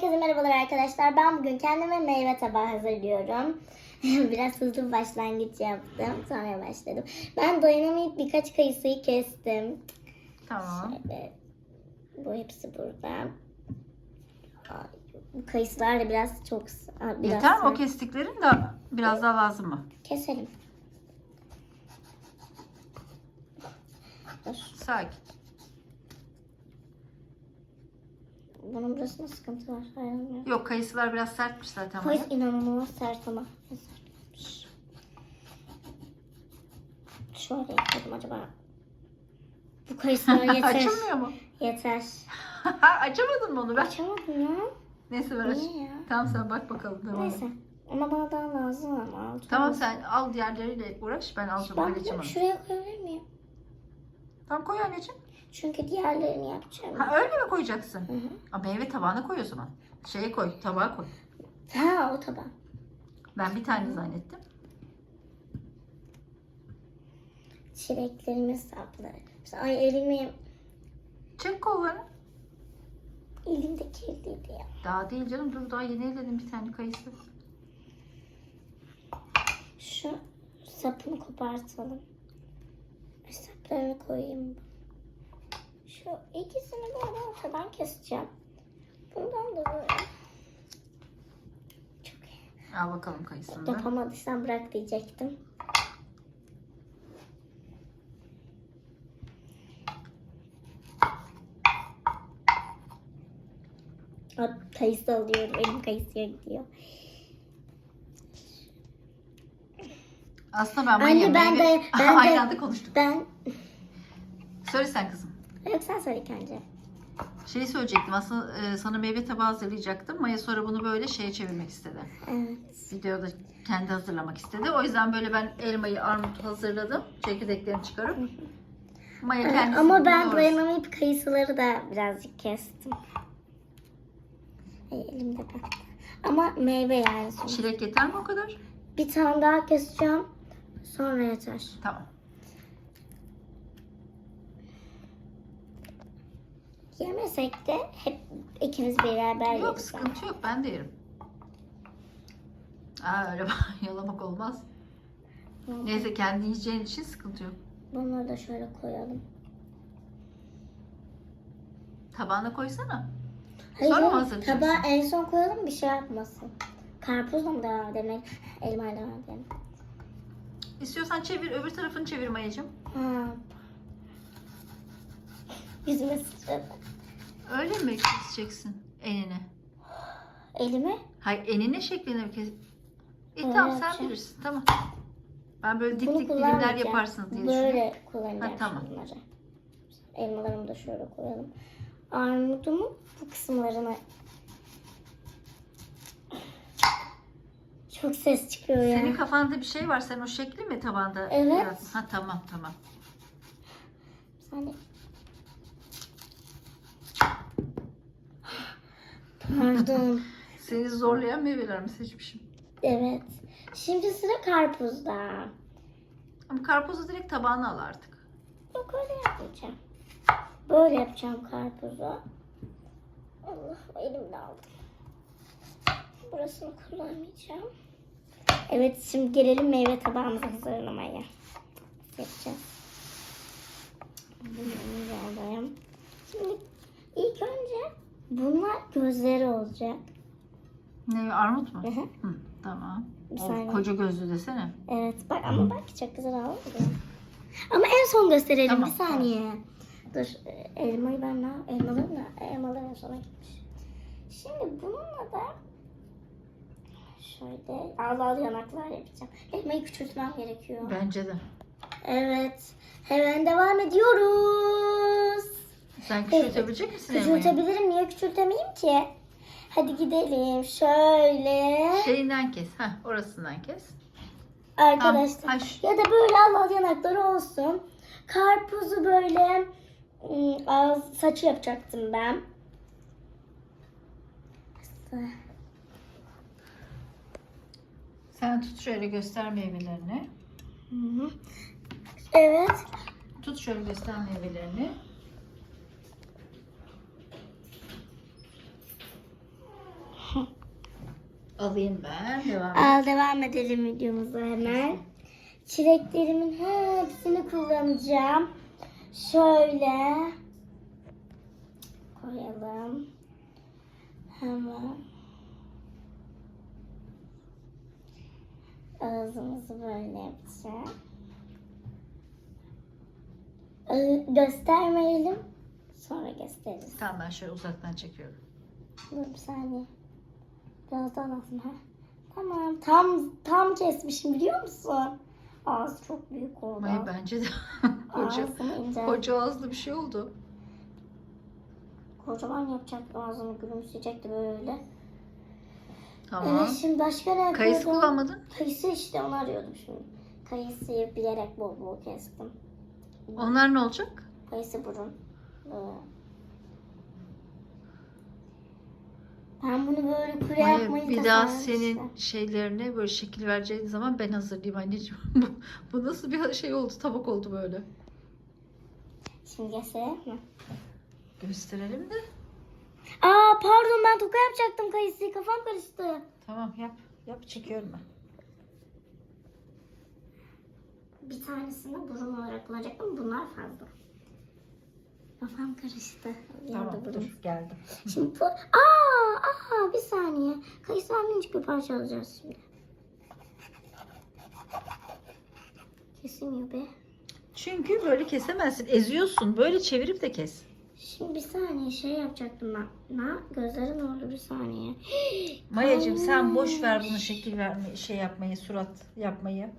Herkese merhabalar arkadaşlar. Ben bugün kendime meyve tabağı hazırlıyorum. Biraz hızlı bir başlangıç yaptım. Sonra başladım. Ben dayanamayıp birkaç kayısıyı kestim. Tamam. Şöyle. Bu hepsi burada. Bu kayısılar da biraz çok... Biraz Yeter mi o kestiklerin de biraz daha lazım mı? Keselim. Dur. Sakin. Bunun burasında sıkıntı var. Ayrılmıyor. Yok kayısılar biraz sertmiş zaten. Kayısı inanılmaz sert ama. Sertmiş. Şöyle yapalım acaba. Bu kayısılar yeter. Açılmıyor mu? yeter. Açamadın mı onu ben? Açamadım ya. Neyse ben aç. Tamam sen bak bakalım. Tamam. Neyse. Ama bana daha lazım ama. Tamam sen al diğerleriyle uğraş ben alacağım Ben şuraya koyabilir miyim? Tamam koy anneciğim. Çünkü diğerlerini yapacağım. Ha öyle mi koyacaksın? Hı hı. Aa, meyve tabağına koy o zaman. Şeye koy tabağa koy. Ha o taban. Ben bir tane zannettim. Çileklerimiz saplı. Ay elimi, Çek kollarını. elimde kirliydi ya. Daha değil canım dur daha yeni eledim bir tane kayısı. Şu sapını kopartalım. Saplarını koyayım. Şu ikisini böyle ortadan keseceğim. Bundan da böyle. Çok iyi. Al bakalım kayısını da. Yapamadıysan bırak diyecektim. Aa, Kayısı alıyorum. Elim kayısıya gidiyor. Aslında ben Anne, meyve- ben de- ben de- Aynı anda konuştuk. Ben... Söyle sen kızım. Yok sen söyle ilk önce. Şeyi söyleyecektim aslında e, sana meyve tabağı hazırlayacaktım. Maya sonra bunu böyle şeye çevirmek istedi. Evet. Videoda kendi hazırlamak istedi. O yüzden böyle ben elmayı armut hazırladım. Çekirdeklerini çıkarıp. Maya kendisi Ama ben doğrasın. dayanamayıp kayısıları da birazcık kestim. Ay, elimde baktı. Ama meyve yani sonuçta. Çilek yeter mi o kadar? Bir tane daha keseceğim. Sonra yeter. Tamam. Yemesek de hep ikimiz beraber Yok yeriz. sıkıntı yok ben de yerim. Aa öyle yalamak olmaz. Hı. Neyse kendi yiyeceğin için sıkıntı yok. Bunları da şöyle koyalım. Tabağına koysana. Hayır, Sonra mı hazırlayacaksın? tabağı en son koyalım bir şey yapmasın. Karpuzla mı devam edelim? Elmayla devam edelim. İstiyorsan çevir öbür tarafını çevir Mayacığım. Ha. Yüzüme sıçradı. Öyle mi keseceksin enini? Elimi Hayır enine şeklinde mi kes? İyi Öyle tamam sen yapacağım. bilirsin tamam. Ben böyle dik Bunu dik dilimler kullanmayacağım. yaparsınız diye düşünüyorum. Böyle kullanacağım Ha, tamam. bunları. Elmalarımı da şöyle koyalım. Armudumu bu kısımlarına çok ses çıkıyor ya. Senin kafanda bir şey var. Sen o şekli mi tabanda Evet. yarattın? Ha tamam tamam. Hani... Pardon. Seni zorlayan meyveler mi seçmişim? evet. Şimdi sıra karpuzda. Ama karpuzu direkt tabağına al artık. Yok öyle yapmayacağım. Böyle yapacağım karpuzu. Allah elimde aldım. Burasını kullanmayacağım. Evet şimdi gelelim meyve tabağımızı hazırlamaya. Yapacağız? Bunu alayım. Şimdi ilk önce bunlar gözleri olacak. Ne armut mu? Hı hı. Hı, tamam. Bir O saniye. koca gözlü desene. Evet bak ama bak çok güzel oldu. Ama en son gösterelim Tamam, bir saniye. Dur e, elmayı ben ne elmaları ne? Elmaları en sona gitmiş. Şimdi bununla da şöyle al al yanaklar yapacağım. Elmayı küçültmem gerekiyor. Bence de. Evet. Hemen devam ediyoruz. Sen küçültebilecek misin elmayı? Küçültebilirim. Niye küçültemeyeyim ki? Hadi gidelim. Şöyle. Şeyinden kes. Heh, orasından kes. Arkadaşlar. Tamam, haş. Ya da böyle al al yanakları olsun. Karpuzu böyle ım, ağız, saçı yapacaktım ben. Sen tut şöyle göster meyvelerini. Evet. Tut şöyle göster meyvelerini. Alayım ben. Devam. Al devam edelim videomuza hemen. Çileklerimin hepsini kullanacağım. Şöyle koyalım. Hemen. Ağzımızı böyle yapacağım. Ee, Göstermeyelim. Sonra gösteririz. Tamam ben şöyle uzaktan çekiyorum. Dur bir saniye. Biraz daha lazım ha. Tamam. Tam tam kesmişim biliyor musun? Ağzı çok büyük oldu. Maya bence de koca, koca ağızlı bir şey oldu. Kocaman yapacaktım ağzını gülümseyecekti böyle. Tamam. Evet şimdi başka ne Kayısı yapıyordum? kullanmadın. Kayısı işte onu arıyordum şimdi. Kayısıyı bilerek bol bol kestim. Onlar ne olacak? Kayısı burun. Böyle. Ben bunu böyle kure Maya, yapmayı bir daha senin şeylerine böyle şekil vereceğin zaman ben hazırlayayım anneciğim. bu, bu nasıl bir şey oldu? Tabak oldu böyle. Şimdi göstereyim mi? Gösterelim de. Aa pardon ben toka yapacaktım kayısıyı kafam karıştı. Tamam yap. Yap çekiyorum ben. Bir tanesini burun olarak kullanacaktım bunlar fazla. Kafam karıştı. Tamam dur geldim. Şimdi bu... Aa, aa bir saniye. Kayısıdan minicik bir parça alacağız şimdi. Kesemiyor be. Çünkü böyle kesemezsin. Eziyorsun. Böyle çevirip de kes. Şimdi bir saniye şey yapacaktım ben. Na, gözlerin oldu bir saniye. Mayacığım sen boş ver bunu şekil vermeyi, şey yapmayı, surat yapmayı.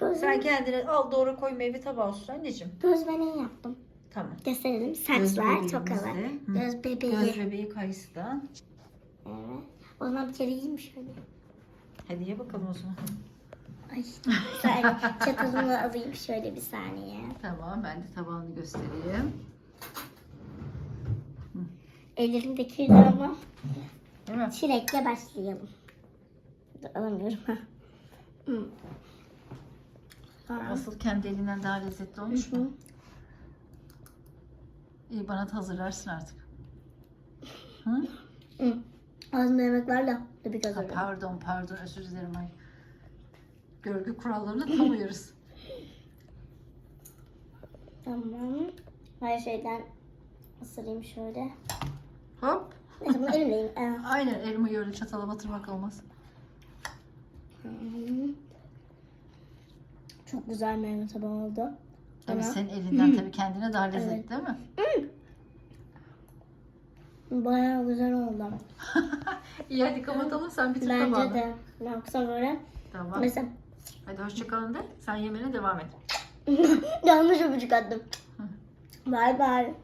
Göz, Sen kendine al doğru koy meyve tabağı olsun anneciğim. göz bebeği yaptım. Tamam. Gösterelim. Göz Saçlar bebeğimizi. Hı. Göz bebeği. Göz bebeği kayısıdan. Evet. O zaman bir kere yiyeyim şöyle. Hadi ye bakalım o zaman. Ay, saniye. Çatalımı alayım şöyle bir saniye. Tamam ben de tabağını göstereyim. Ellerim de kirli ama Değil mi? çilekle başlayalım. Dur, alamıyorum ha. Hı. Asıl kendi elinden daha lezzetli olmuş mu? İyi bana da hazırlarsın artık. Hı? Hı. Ağzımda yemek var da. Ha, kazanıyorum. pardon pardon özür dilerim. Ay. Görgü kurallarını tanıyoruz. Tamam. Her şeyden ısırayım şöyle. Hop. Neyse bunu elimdeyim. Ee, Aynen elmayı öyle çatala batırmak olmaz. hı. Çok güzel meyve tabağı oldu. Tabii Ama senin elinden tabii kendine daha lezzetli değil mi? Bayağı güzel oldu. İyi hadi kapatalım sen bitir Bence tabağını. de. Yoksa böyle. Tamam. Mesela Hadi hoşçakalın de. Sen yemene devam et. yanlış öpücük attım. Bye bye.